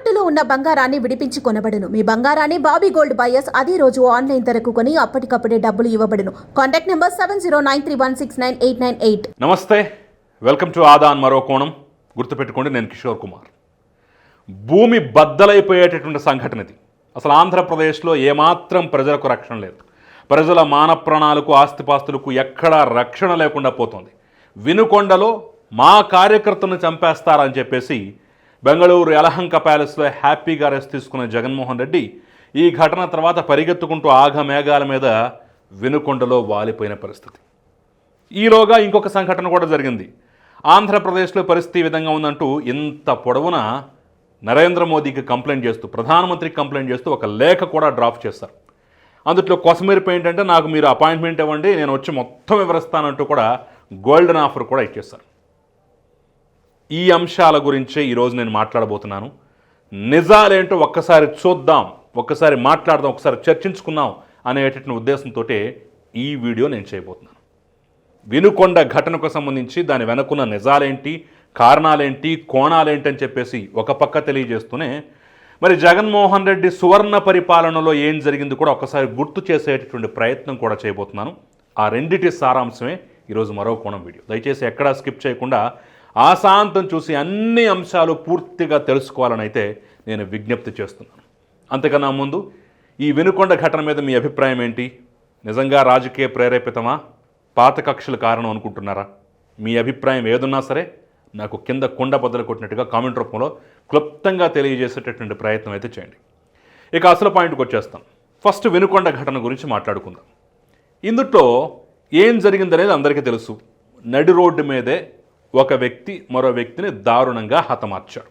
తాకట్టులో ఉన్న బంగారాన్ని విడిపించి కొనబడును. మీ బంగారాన్ని బాబీ గోల్డ్ బయర్స్ అదే రోజు ఆన్లైన్ ధరకు కొని అప్పటికప్పుడే డబ్బులు ఇవ్వబడును. Contact number seven zero nine three one six nine eight nine eight. నమస్తే. వెల్కమ్ టు ఆదాన్ మరో కోణం. గుర్తుపెట్టుకోండి నేను కిషోర్ కుమార్. భూమి బద్దలైపోయేటటువంటి సంఘటన ఇది అసలు ఆంధ్రప్రదేశ్లో ఏమాత్రం ప్రజలకు రక్షణ లేదు. ప్రజల మాన ప్రాణాలకు ఆస్తిపాస్తులకు ఎక్కడా రక్షణ లేకుండా పోతుంది. వినుకొండలో మా కార్యకర్తను చంపేస్తారని చెప్పేసి బెంగళూరు యలహంక ప్యాలెస్లో హ్యాపీగా రెస్ట్ తీసుకున్న జగన్మోహన్ రెడ్డి ఈ ఘటన తర్వాత పరిగెత్తుకుంటూ ఆఘ మేఘాల మీద వెనుకొండలో వాలిపోయిన పరిస్థితి. ఈలోగా ఇంకొక సంఘటన కూడా జరిగింది. ఆంధ్రప్రదేశ్లో పరిస్థితి విధంగా ఉందంటూ ఇంత పొడవున నరేంద్ర మోదీకి కంప్లైంట్ చేస్తూ ప్రధానమంత్రికి కంప్లైంట్ చేస్తూ ఒక లేఖ కూడా డ్రాఫ్ట్ చేస్తారు అందులో కొసమెరుపు ఏంటంటే నాకు మీరు అపాయింట్మెంట్ ఇవ్వండి నేను వచ్చి మొత్తం వివరిస్తానంటూ కూడా గోల్డెన్ ఆఫర్ కూడా ఇచ్చేస్తారు ఈ అంశాల గురించే ఈరోజు నేను మాట్లాడబోతున్నాను. నిజాలేంటో ఒక్కసారి చూద్దాం ఒక్కసారి మాట్లాడదాం ఒకసారి చర్చించుకుందాం అనేటటువంటి ఉద్దేశంతో ఈ వీడియో నేను చేయబోతున్నాను. వినుకొండ ఘటనకు సంబంధించి దాని వెనకున్న నిజాలేంటి కారణాలేంటి కోణాలేంటి అని చెప్పేసి ఒక పక్క తెలియజేస్తూనే మరి జగన్మోహన్ రెడ్డి సువర్ణ పరిపాలనలో ఏం జరిగింది కూడా ఒకసారి గుర్తు చేసేటటువంటి ప్రయత్నం కూడా చేయబోతున్నాను. ఆ రెండిటి సారాంశమే ఈరోజు మరో కోణం వీడియో. దయచేసి ఎక్కడా స్కిప్ చేయకుండా ఆశాంతం చూసి అన్ని అంశాలు పూర్తిగా తెలుసుకోవాలని అయితే నేను విజ్ఞప్తి చేస్తున్నాను. అంతకన్నా ముందు ఈ వినుకొండ ఘటన మీద మీ అభిప్రాయం ఏంటి? నిజంగా రాజకీయ ప్రేరేపితమా? పాత కక్షల కారణం అనుకుంటున్నారా? మీ అభిప్రాయం ఏదున్నా సరే నాకు కింద కుండ బద్దలు కొట్టినట్టుగా కామెంట్ రూపంలో క్లుప్తంగా తెలియజేసేటటువంటి ప్రయత్నం అయితే చేయండి. ఇక అసలు పాయింట్కి వచ్చేస్తాం. ఫస్ట్ వినుకొండ ఘటన గురించి మాట్లాడుకుందాం. ఇందుట్లో ఏం జరిగిందనేది అందరికీ తెలుసు. నడి రోడ్డు మీదే ఒక వ్యక్తి మరో వ్యక్తిని దారుణంగా హతమార్చాడు.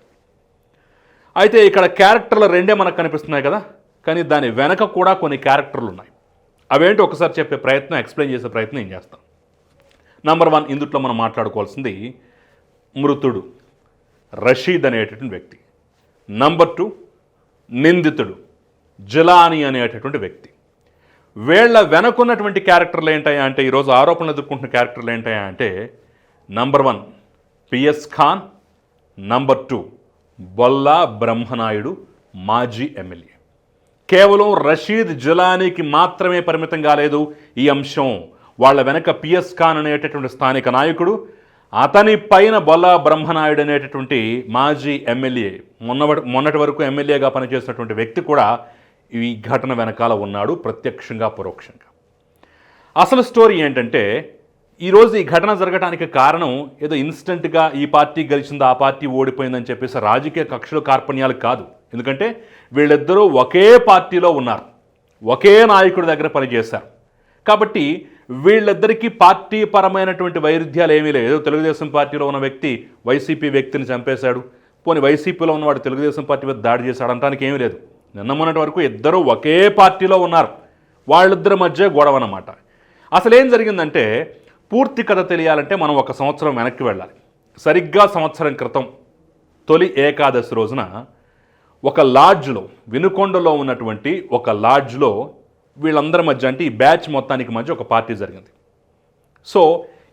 అయితే ఇక్కడ క్యారెక్టర్లు రెండే మనకు కనిపిస్తున్నాయి కదా కానీ దాని వెనక కూడా కొన్ని క్యారెక్టర్లు ఉన్నాయి అవేంటి ఒకసారి చెప్పే ప్రయత్నం ఎక్స్ప్లెయిన్ చేసే ప్రయత్నం ఏం చేస్తాం? నంబర్ వన్ ఇందుట్లో మనం మాట్లాడుకోవాల్సింది మృతుడు రషీద్ అనేటటువంటి వ్యక్తి. నంబర్ టూ నిందితుడు జిలాని అనేటటువంటి వ్యక్తి. వీళ్ళ వెనకున్నటువంటి క్యారెక్టర్లు ఏంటాయా అంటే ఈరోజు ఆరోపణలు ఎదుర్కొంటున్న క్యారెక్టర్లు ఏంటాయా అంటే number one PS Khan number two Bolla Brahmanaidu మాజీ ఎమ్మెల్యే. కేవలం రషీద్ జులానీకి మాత్రమే పరిమితం కాలేదు ఈ అంశం. వాళ్ళ వెనక పిఎస్ ఖాన్ అనేటటువంటి స్థానిక నాయకుడు అతని పైన బొల్లా బ్రహ్మనాయుడు అనేటటువంటి మాజీ ఎమ్మెల్యే మొన్న మొన్నటి వరకు ఎమ్మెల్యేగా పనిచేసినటువంటి వ్యక్తి కూడా ఈ ఘటన వెనకాల ఉన్నాడు ప్రత్యక్షంగా పరోక్షంగా. అసలు స్టోరీ ఏంటంటే ఈరోజు ఈ ఘటన జరగడానికి కారణం ఏదో ఇన్స్టెంట్గా ఈ పార్టీ గెలిచింది ఆ పార్టీ ఓడిపోయిందని చెప్పేసి రాజకీయ కక్షలు కార్పణ్యాలు కాదు. ఎందుకంటే వీళ్ళిద్దరూ ఒకే పార్టీలో ఉన్నారు. ఒకే నాయకుడి దగ్గర పనిచేశారు. కాబట్టి వీళ్ళిద్దరికీ పార్టీ పరమైనటువంటి వైరుధ్యాలు ఏమీ లేవు. ఏదో తెలుగుదేశం పార్టీలో ఉన్న వ్యక్తి వైసీపీ వ్యక్తిని చంపేశాడు. పోనీ వైసీపీలో ఉన్నవాడు తెలుగుదేశం పార్టీ మీద దాడి చేశాడు అనడానికి ఏమీ లేదు. నిన్న మొన్నటి వరకు ఇద్దరు ఒకే పార్టీలో ఉన్నారు. వాళ్ళిద్దరి మధ్య గొడవ అన్నమాట. అసలు ఏం జరిగిందంటే పూర్తి కథ తెలియాలంటే మనం ఒక సంవత్సరం వెనక్కి వెళ్ళాలి. సరిగ్గా సంవత్సరం క్రితం తొలి ఏకాదశి రోజున ఒక లాడ్జ్లో వినుకొండలో ఉన్నటువంటి ఒక లాడ్జ్లో వీళ్ళందరి మధ్య అంటే ఈ బ్యాచ్ మొత్తానికి మధ్య ఒక పార్టీ జరిగింది. సో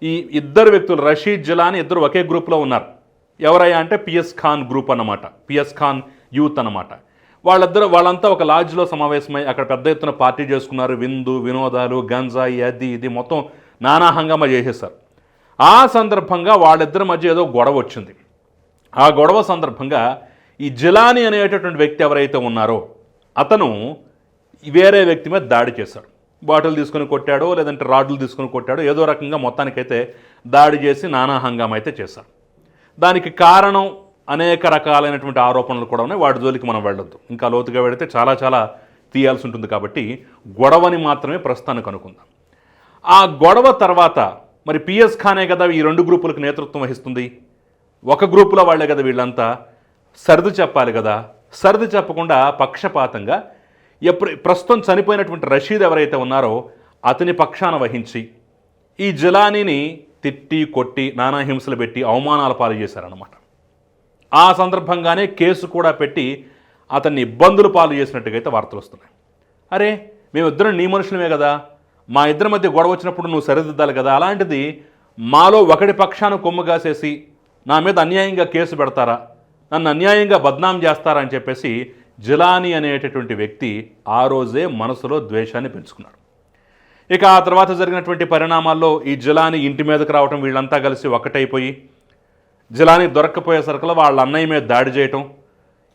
ఈ ఇద్దరు వ్యక్తులు రషీద్ జిలాని ఇద్దరు ఒకే గ్రూప్లో ఉన్నారు. ఎవరయ్యా అంటే పిఎస్ ఖాన్ గ్రూప్ అన్నమాట. పిఎస్ ఖాన్ యూత్ అన్నమాట. వాళ్ళిద్దరు వాళ్ళంతా ఒక లాడ్జ్లో సమావేశమై అక్కడ పెద్ద ఎత్తున పార్టీ చేసుకున్నారు. విందు వినోదాలు గంజాయి అది ఇది మొత్తం నానా హంగామా చేసేశారు. ఆ సందర్భంగా వాళ్ళిద్దరి మధ్య ఏదో గొడవ వచ్చింది. ఆ గొడవ సందర్భంగా ఈ జిలాని అనేటటువంటి వ్యక్తి ఎవరైతే ఉన్నారో అతను వేరే వ్యక్తి మీద దాడి చేశాడు. బాటిల్ తీసుకొని కొట్టాడో లేదంటే రాడ్లు తీసుకొని కొట్టాడో ఏదో రకంగా మొత్తానికైతే దాడి చేసి నానా హంగామా అయితే చేశారు. దానికి కారణం అనేక రకాలైనటువంటి ఆరోపణలు కూడా ఉన్నాయి. వాటి జోలికి మనం వెళ్ళొద్దు. ఇంకా లోతుగా వెళితే చాలా చాలా తీయాల్సి ఉంటుంది కాబట్టి గొడవని మాత్రమే ప్రస్తుతానికి అనుకుందాం. ఆ గొడవ తర్వాత మరి పిఎస్ ఖానే కదా ఈ రెండు గ్రూపులకు నేతృత్వం వహిస్తుంది. ఒక గ్రూపులో వాళ్ళే కదా వీళ్ళంతా. సర్ది చెప్పాలి కదా. సర్ది చెప్పకుండా పక్షపాతంగా ఎప్పుడు ప్రస్తుతం చనిపోయినటువంటి రషీద్ ఎవరైతే ఉన్నారో అతని పక్షాన వహించి ఈ జిలానీని తిట్టి కొట్టి నానా హింసలు పెట్టి అవమానాల పాలు చేశారనమాట ఆ సందర్భంగానే కేసు కూడా పెట్టి అతన్ని ఇబ్బందులు పాలు చేసినట్టుగా అయితే వార్తలు వస్తున్నాయి. అరే మేమిద్దరం నీ మనుషులమే కదా. మా ఇద్దరి మధ్య గొడవ వచ్చినప్పుడు నువ్వు సరిదిద్దాలి కదా. అలాంటిది మాలో ఒకటి పక్షాన కొమ్ము కాసేసి నా మీద అన్యాయంగా కేసు పెడతారా? నన్ను అన్యాయంగా బద్నాం చేస్తారా అని చెప్పేసి జిలానీ అనేటటువంటి వ్యక్తి ఆ రోజే మనసులో ద్వేషాన్ని పెంచుకున్నాడు. ఇక ఆ తర్వాత జరిగినటువంటి పరిణామాల్లో ఈ జిలాని ఇంటి మీదకి రావటం వీళ్ళంతా కలిసి ఒకటైపోయి జిలాని దొరక్కపోయేసరికి వాళ్ళ అన్నయ్య మీద దాడి చేయటం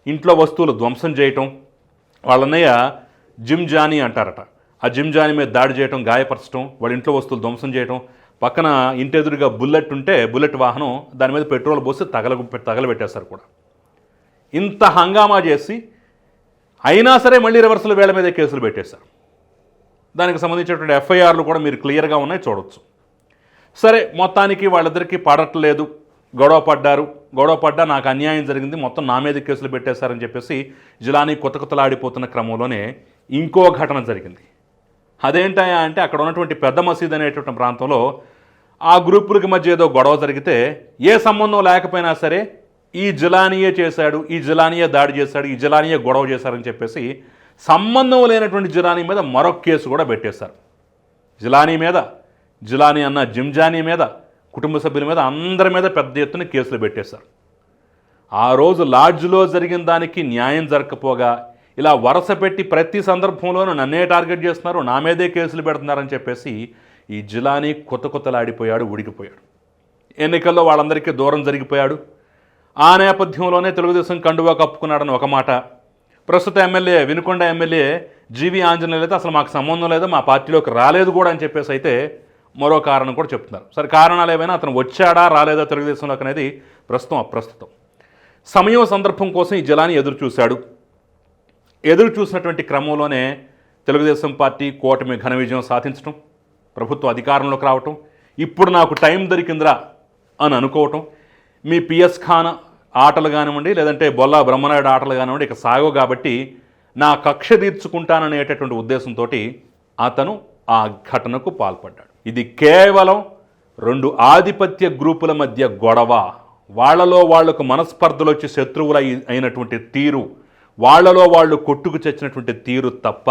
ఇంట్లో వస్తువులు ధ్వంసం చేయటం వాళ్ళ అన్నయ్య జిమ్ జానీ అంటారట. ఆ జిమ్ జాని మీద దాడి చేయటం గాయపరచడం వాళ్ళ ఇంట్లో వస్తువులు ధ్వంసం చేయటం పక్కన ఇంటి ఎదురుగా బుల్లెట్ ఉంటే బుల్లెట్ వాహనం దాని మీద పెట్రోల్ పోసి తగల తగలబెట్టేస్తారు కూడా. ఇంత హంగామా చేసి అయినా సరే మళ్ళీ రివర్సల్ వేళ మీదే కేసులు పెట్టేశారు. దానికి సంబంధించినటువంటి ఎఫ్ఐఆర్లు కూడా మీరు క్లియర్గా ఉన్నాయి చూడొచ్చు. సరే మొత్తానికి వాళ్ళిద్దరికీ పడట్లేదు. గొడవ పడ్డారు. గొడవ పడ్డా నాకు అన్యాయం జరిగింది మొత్తం నా మీద కేసులు పెట్టేశారని చెప్పేసి జిలానీ కొత్త కొత్తలాడిపోతున్న క్రమంలోనే ఇంకో ఘటన జరిగింది. అదేంటాయా అంటే అక్కడ ఉన్నటువంటి పెద్ద మసీద్ అనేటువంటి ప్రాంతంలో ఆ గ్రూపులకి మధ్య ఏదో గొడవ జరిగితే ఏ సంబంధం లేకపోయినా సరే ఈ జిలానియే చేశాడు ఈ జిలానియే దాడి చేశాడు ఈ జిలానియే గొడవ చేశారని చెప్పేసి సంబంధం లేనటువంటి జిలానీ మీద మరొక కేసు కూడా పెట్టేశారు. జిలానీ మీద జిలానీ అన్న జిమ్జానీ మీద కుటుంబ సభ్యుల మీద అందరి మీద పెద్ద ఎత్తున కేసులు పెట్టేశారు. ఆ రోజు లాడ్జ్లో జరిగిన దానికి న్యాయం జరగకపోగా ఇలా వరుస పెట్టి ప్రతి సందర్భంలోనూ నన్నే టార్గెట్ చేస్తున్నారు నా మీదే కేసులు పెడుతున్నారని చెప్పేసి ఈ జిలానీ కొత్త కొత్తలాడిపోయాడు ఉడికిపోయాడు. ఎన్నికల్లో వాళ్ళందరికీ దూరం జరిగిపోయాడు. ఆ నేపథ్యంలోనే తెలుగుదేశం కండువా కప్పుకున్నాడని ఒక మాట. ప్రస్తుత MLA Vinukonda MLA G V Anjaneyulu అయితే అసలు మాకు సంబంధం లేదు మా పార్టీలోకి రాలేదు కూడా అని చెప్పేసి అయితే మరో కారణం కూడా చెప్తున్నారు. సరే కారణాలు ఏమైనా అతను వచ్చాడా రాలేదా తెలుగుదేశంలోకి అనేది ప్రస్తుతం అప్రస్తుతం. సమయం సందర్భం కోసం ఈ జలాన్ని ఎదురు చూశాడు ఎదురు చూసినటువంటి క్రమంలోనే తెలుగుదేశం పార్టీ కూటమి ఘన విజయం సాధించడం ప్రభుత్వ అధికారంలోకి రావటం ఇప్పుడు నాకు టైం దొరికిందిరా అని అనుకోవటం మీ పిఎస్ ఖాన్ ఆటలు కానివ్వండి లేదంటే బొల్లా బ్రహ్మనాయుడు ఆటలు కానివ్వండి ఇక సాగో కాబట్టి నా కక్ష తీర్చుకుంటాననేటటువంటి ఉద్దేశంతో అతను ఆ ఘటనకు పాల్పడ్డాడు. ఇది కేవలం రెండు ఆధిపత్య గ్రూపుల మధ్య గొడవ. వాళ్ళలో వాళ్ళకు మనస్పర్ధలు వచ్చి శత్రువులు అయినటువంటి తీరు వాళ్ళలో వాళ్ళు కొట్టుకు చచ్చినటువంటి తీరు తప్ప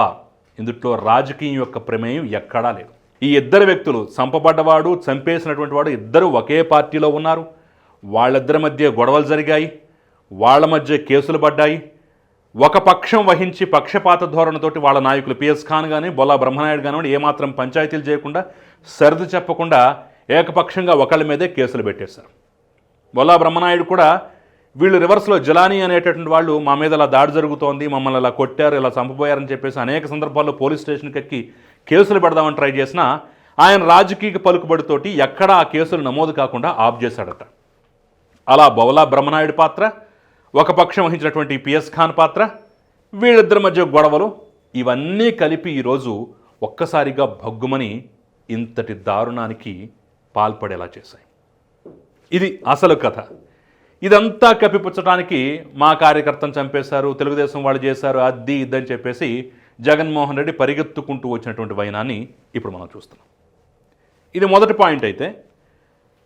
ఇందుట్లో రాజకీయం యొక్క ప్రమేయం ఎక్కడా లేదు. ఈ ఇద్దరు వ్యక్తులు చంపబడ్డవాడు చంపేసినటువంటి వాడు ఇద్దరు ఒకే పార్టీలో ఉన్నారు. వాళ్ళిద్దరి మధ్య గొడవలు జరిగాయి. వాళ్ళ మధ్య కేసులు పడ్డాయి. ఒక పక్షం వహించి పక్షపాత ధోరణితోటి వాళ్ళ నాయకులు పిఎస్ ఖాన్ కానీ బొల్లా బ్రహ్మనాయుడు కానివ్వండి ఏమాత్రం పంచాయతీలు చేయకుండా సర్ది చెప్పకుండా ఏకపక్షంగా ఒకళ్ళ మీదే కేసులు పెట్టేశారు. బొల్లా బ్రహ్మనాయుడు కూడా వీళ్ళు రివర్స్లో జలానీ అనేటటువంటి వాళ్ళు మా మీద ఇలా దాడి జరుగుతోంది మమ్మల్ని ఇలా కొట్టారు ఇలా చంపబోయారని చెప్పేసి అనేక సందర్భాల్లో పోలీస్ స్టేషన్కి ఎక్కి కేసులు పెడదామని ట్రై చేసినా ఆయన రాజకీయ పలుకుబడితోటి ఎక్కడా ఆ కేసులు నమోదు కాకుండా ఆఫ్ చేశాడట. అలా బౌలా బ్రహ్మనాయుడు పాత్ర ఒక పక్షం వహించినటువంటి పిఎస్ ఖాన్ పాత్ర వీళ్ళిద్దరి మధ్య గొడవలు ఇవన్నీ కలిపి ఈరోజు ఒక్కసారిగా భగ్గుమని ఇంతటి దారుణానికి పాల్పడేలా చేశాయి. ఇది అసలు కథ. ఇదంతా కప్పిపుచ్చడానికి మా కార్యకర్తను చంపేశారు తెలుగుదేశం వాళ్ళు చేశారు అద్ది ఇద్దని చెప్పేసి జగన్మోహన్ రెడ్డి పరిగెత్తుకుంటూ వచ్చినటువంటి వైనాన్ని ఇప్పుడు మనం చూస్తున్నాం. ఇది మొదటి పాయింట్ అయితే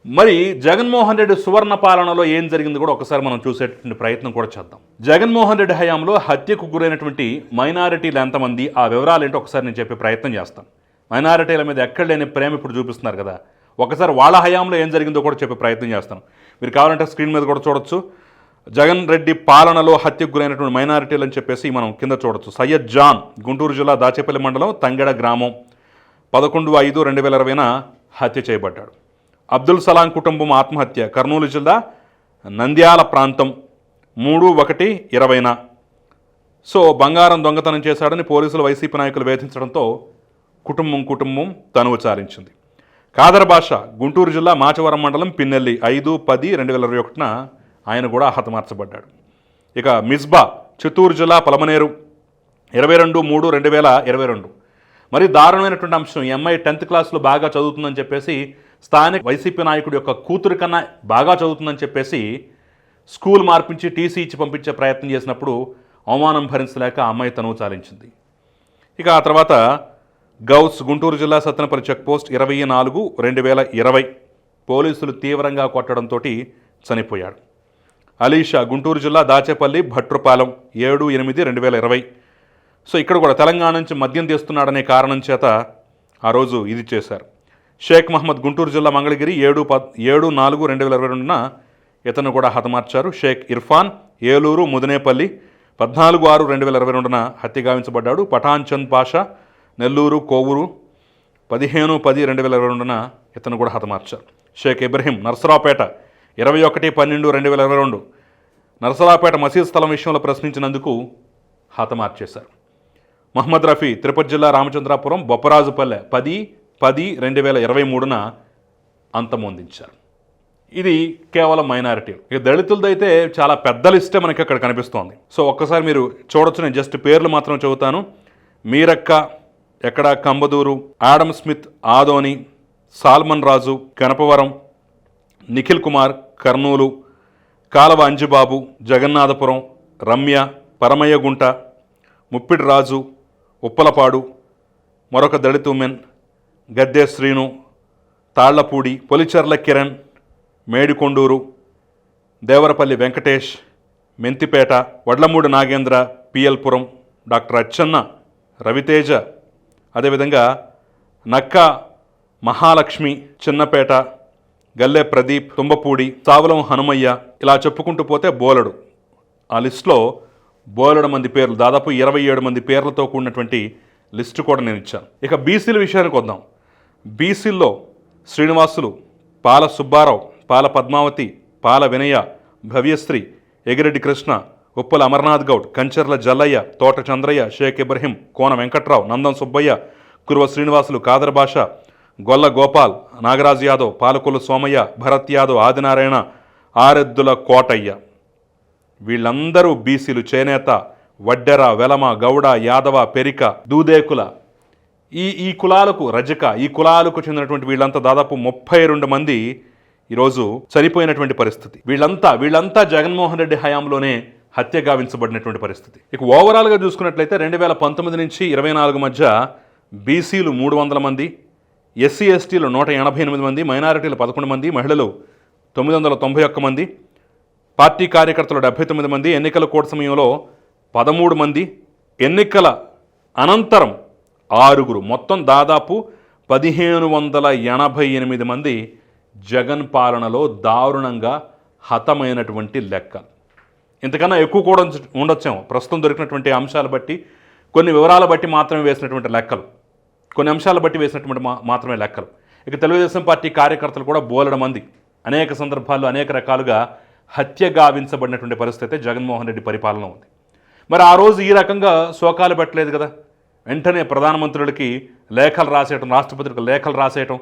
మరి జగన్మోహన్ రెడ్డి సువర్ణ పాలనలో ఏం జరిగింది కూడా ఒకసారి మనం చూసేటువంటి ప్రయత్నం కూడా చేద్దాం. జగన్మోహన్ రెడ్డి హయాంలో హత్యకు గురైనటువంటి మైనారిటీలు ఎంతమంది ఆ వివరాలు ఏంటో ఒకసారి నేను చెప్పే ప్రయత్నం చేస్తాను. మైనారిటీల మీద ఎక్కడ లేని ప్రేమ ఇప్పుడు చూపిస్తున్నారు కదా. ఒకసారి వాళ్ళ హయాంలో ఏం జరిగిందో కూడా చెప్పే ప్రయత్నం చేస్తాను. మీరు కావాలంటే స్క్రీన్ మీద కూడా చూడొచ్చు. జగన్ రెడ్డి పాలనలో హత్యకు గురైనటువంటి మైనారిటీలు అని చెప్పేసి మనం కింద చూడొచ్చు. సయ్యద్ జాన్ గుంటూరు జిల్లా దాచేపల్లి మండలం తంగెడ గ్రామం పదకొండు ఐదు రెండు వేల ఇరవైన హత్య చేయబడ్డాడు. అబ్దుల్ సలాం కుటుంబం ఆత్మహత్య కర్నూలు జిల్లా నంద్యాల ప్రాంతం మూడు ఒకటి ఇరవైన. సో బంగారం దొంగతనం చేశాడని పోలీసులు వైసీపీ నాయకులు వేధించడంతో కుటుంబం కుటుంబం తనువు చాలించింది. కాదర్ భాష గుంటూరు జిల్లా మాచవరం మండలం పిన్నెల్లి ఐదు పది రెండు వేల ఇరవై ఒకటిన ఆయన కూడా హతమార్చబడ్డాడు. ఇక మిస్బా చిత్తూరు జిల్లా పలమనేరు ఇరవై రెండు మూడు రెండు వేల ఇరవై రెండు. మరి దారుణమైనటువంటి అంశం ఎంఐ టెన్త్ క్లాస్లో బాగా చదువుతుందని చెప్పేసి స్థానిక వైసీపీ నాయకుడి యొక్క కూతురు కన్నా బాగా చదువుతుందని చెప్పేసి స్కూల్ మార్పించి టీసీ ఇచ్చి పంపించే ప్రయత్నం చేసినప్పుడు అవమానం భరించలేక అమ్మాయి తనువు చాలించింది. ఇక ఆ తర్వాత గౌస్ గుంటూరు జిల్లా సత్నపల్లి చెక్పోస్ట్ ఇరవై నాలుగు రెండు వేల ఇరవై. పోలీసులు తీవ్రంగా కొట్టడంతో చనిపోయాడు. అలీషా గుంటూరు జిల్లా దాచేపల్లి భట్రుపాలెం ఏడు ఎనిమిది రెండు వేల ఇరవై. సో ఇక్కడ కూడా తెలంగాణ నుంచి మద్యం తీస్తున్నాడనే కారణం చేత ఆ రోజు ఇది చేశారు. షేక్ మహమ్మద్ గుంటూరు జిల్లా మంగళగిరి ఏడు పద్ ఏడు నాలుగు రెండు వేల ఇరవై రెండున ఇతను కూడా హతమార్చారు. షేక్ ఇర్ఫాన్ ఏలూరు ముదినేపల్లి పద్నాలుగు ఆరు రెండు వేల ఇరవై రెండున హత్య గావించబడ్డాడు. పఠాన్ చంద్ పాషా నెల్లూరు కోవూరు పదిహేను పది రెండు వేల ఇరవై రెండున ఇతను కూడా హతమార్చారు. షేక్ ఇబ్రహీం నర్సరావుపేట ఇరవై ఒకటి పన్నెండు రెండు వేల ఇరవై రెండు నర్సరావుపేట మసీద్ స్థలం విషయంలో ప్రశ్నించినందుకు హతమార్చేశారు. మహమ్మద్ రఫీ తిరుపతి జిల్లా రామచంద్రాపురం బొప్పరాజుపల్లె పది పది రెండు వేల ఇరవై మూడున అంతమొందించారు. ఇది కేవలం మైనారిటీ. ఇక దళితులదైతే చాలా పెద్ద లిస్టే మనకి అక్కడ కనిపిస్తోంది. సో ఒక్కసారి మీరు చూడొచ్చు నేను జస్ట్ పేర్లు మాత్రం చెబుతాను. మీరక్క ఎక్కడ Kambadur Adam Smith Adoni salmon Raju Kanapavaram Nikhil Kumar Kurnool Kalava Anjubabu Jagannathapuram Ramya Paramayyagunta Muppidi Raju Uppalapadu మరొక దళిత ఉమెన్ గద్దె శ్రీను తాళ్ళపూడి పొలిచెర్ల కిరణ్ మేడికొండూరు దేవరపల్లి వెంకటేష్ మెంతిపేట వడ్లమూడి నాగేంద్ర పిఎల్పురం డాక్టర్ అచ్చన్న రవితేజ అదేవిధంగా నక్క మహాలక్ష్మి చిన్నపేట గల్లె ప్రదీప్ తుంబపూడి సావలం హనుమయ్య ఇలా చెప్పుకుంటూ పోతే బోలెడు. ఆ లిస్టులో బోలెడు మంది పేర్లు దాదాపు ఇరవై ఏడు మంది పేర్లతో కూడినటువంటి లిస్టు కూడా నేను ఇచ్చాను. ఇక బీసీల విషయానికి వద్దాం. బీసీల్లో శ్రీనివాసులు పాల సుబ్బారావు పాల పద్మావతి పాల వినయ భవ్యశ్రీ ఎగిరెడ్డి కృష్ణ ఉప్పల అమర్నాథ్ గౌడ్ కంచర్ల జల్లయ్య తోట చంద్రయ్య షేక్ ఇబ్రహీం కోన వెంకట్రావు నందం సుబ్బయ్య కురువ శ్రీనివాసులు కాదర్ భాష గొల్ల గోపాల్ నాగరాజ్ యాదవ్ పాలకొల్లు సోమయ్య భరత్ యాదవ్ ఆదినారాయణ ఆరెద్దుల కోటయ్య. వీళ్ళందరూ బీసీలు చేనేత వడ్డెర వెలమ గౌడ యాదవ పెరిక దూదేకుల. ఈ ఈ కులాలకు రజక ఈ కులాలకు చెందినటువంటి వీళ్ళంతా దాదాపు ముప్పై రెండు మంది ఈరోజు చనిపోయినటువంటి పరిస్థితి. వీళ్ళంతా వీళ్ళంతా జగన్మోహన్ రెడ్డి హయాంలోనే హత్య గావించబడినటువంటి పరిస్థితి. ఇక ఓవరాల్గా చూసుకున్నట్లయితే రెండు వేల పంతొమ్మిది నుంచి ఇరవై నాలుగు మధ్య బీసీలు మూడు వందల మంది ఎస్సీ ఎస్టీలు నూట ఎనభై ఎనిమిది మంది మైనారిటీలు పదకొండు మంది మహిళలు తొమ్మిది వందల తొంభై ఒక్క మంది పార్టీ కార్యకర్తలు డెబ్బై తొమ్మిది మంది ఎన్నికల కోడ్ సమయంలో పదమూడు మంది ఎన్నికల అనంతరం ఆరుగురు మొత్తం దాదాపు పదిహేను వందల ఎనభై ఎనిమిది మంది జగన్ పాలనలో దారుణంగా హతమైనటువంటి లెక్క ఇంతకన్నా ఎక్కువ కూడా ఉంచ- ఉండొచ్చేమో. ప్రస్తుతం దొరికినటువంటి అంశాలు బట్టి కొన్ని వివరాల బట్టి మాత్రమే వేసినటువంటి లెక్కలు. కొన్ని అంశాల బట్టి వేసినటువంటి మా మాత్రమే లెక్కలు. ఇక తెలుగుదేశం పార్టీ కార్యకర్తలు కూడా బోలెడ మంది. అనేక సందర్భాల్లో అనేక రకాలుగా హత్య గావించబడినటువంటి పరిస్థితి జగన్మోహన్ రెడ్డి పరిపాలన ఉంది. మరి ఆ రోజు ఈ రకంగా శోకాలు పెట్టలేదు కదా? వెంటనే ప్రధానమంత్రులకి లేఖలు రాసేయటం రాష్ట్రపతికి లేఖలు రాసేయటం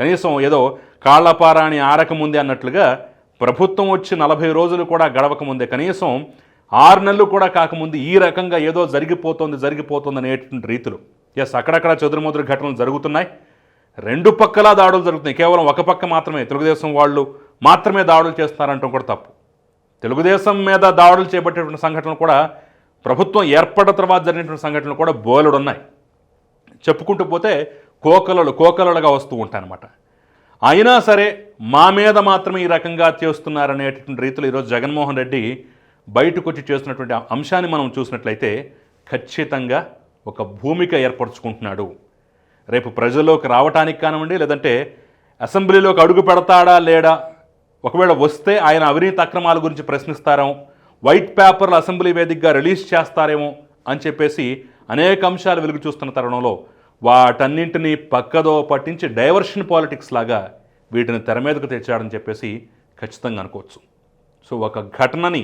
కనీసం ఏదో కాళ్ళపారాని ఆరకముందే అన్నట్లుగా ప్రభుత్వం వచ్చి నలభై రోజులు కూడా గడవకముందే కనీసం ఆరు నెలలు కూడా కాకముందు ఈ రకంగా ఏదో జరిగిపోతుంది జరిగిపోతుంది అనేటువంటి రీతిలో. ఎస్ అక్కడక్కడ చెదురుమదురు ఘటనలు జరుగుతున్నాయి. రెండు పక్కలా దాడులు జరుగుతున్నాయి. కేవలం ఒక పక్క మాత్రమే. తెలుగుదేశం వాళ్ళు మాత్రమే దాడులు చేస్తున్నారంటం కూడా తప్పు. తెలుగుదేశం మీద దాడులు చేపట్టేటువంటి సంఘటనలు కూడా ప్రభుత్వం ఏర్పడిన తర్వాత జరిగినటువంటి సంఘటనలు కూడా బోలెడు ఉన్నాయి చెప్పుకుంటూ పోతే కోకలలు కోకలలుగా వస్తూ ఉంటాయన్నమాట. అయినా సరే మా మీద మాత్రమే ఈ రకంగా చేస్తున్నారనేటటువంటి రీతిలో ఈరోజు జగన్మోహన్ రెడ్డి బయటకు వచ్చి చేస్తున్నటువంటి అంశాన్ని మనం చూసినట్లయితే ఖచ్చితంగా ఒక భూమిక ఏర్పరచుకుంటున్నాడు. రేపు ప్రజల్లోకి రావటానికి కానివ్వండి లేదంటే అసెంబ్లీలోకి అడుగు పెడతాడా లేడా ఒకవేళ వస్తే ఆయన అవినీతి అక్రమాల గురించి ప్రశ్నిస్తారేమో వైట్ పేపర్లు అసెంబ్లీ వేదికగా రిలీజ్ చేస్తారేమో అని చెప్పేసి అనేక అంశాలు వెలుగు చూస్తున్న తరుణంలో వాటన్నింటినీ పక్కదో పట్టించి డైవర్షన్ పాలిటిక్స్ లాగా వీటిని తెర మీదకు తెచ్చాడని చెప్పేసి ఖచ్చితంగా అనుకోవచ్చు. సో ఒక ఘటనని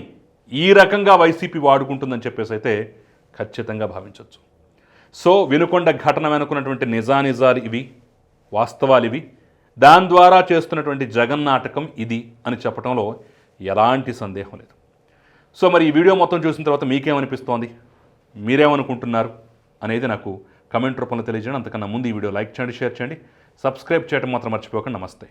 ఈ రకంగా వైసీపీ వాడుకుంటుందని చెప్పేసి అయితే ఖచ్చితంగా భావించవచ్చు సో వినుకొండ ఘటన వెనుకున్నటువంటి నిజానిజాలు ఇవి వాస్తవాలు ఇవి. దాని ద్వారా చేస్తున్నటువంటి జగన్ నాటకం ఇది అని చెప్పడంలో ఎలాంటి సందేహం లేదు. సో మరి ఈ వీడియో మొత్తం చూసిన తర్వాత మీకేమనిపిస్తోంది? మీరేమనుకుంటున్నారు? అనేది నాకు కమెంట్ రూపంలో తెలియజేయండి. అంతకన్నా ముందు ఈ వీడియో లైక్ చేయండి షేర్ చేయండి. సబ్స్క్రైబ్ చేయడం మాత్రం మర్చిపోకండి. నమస్తే.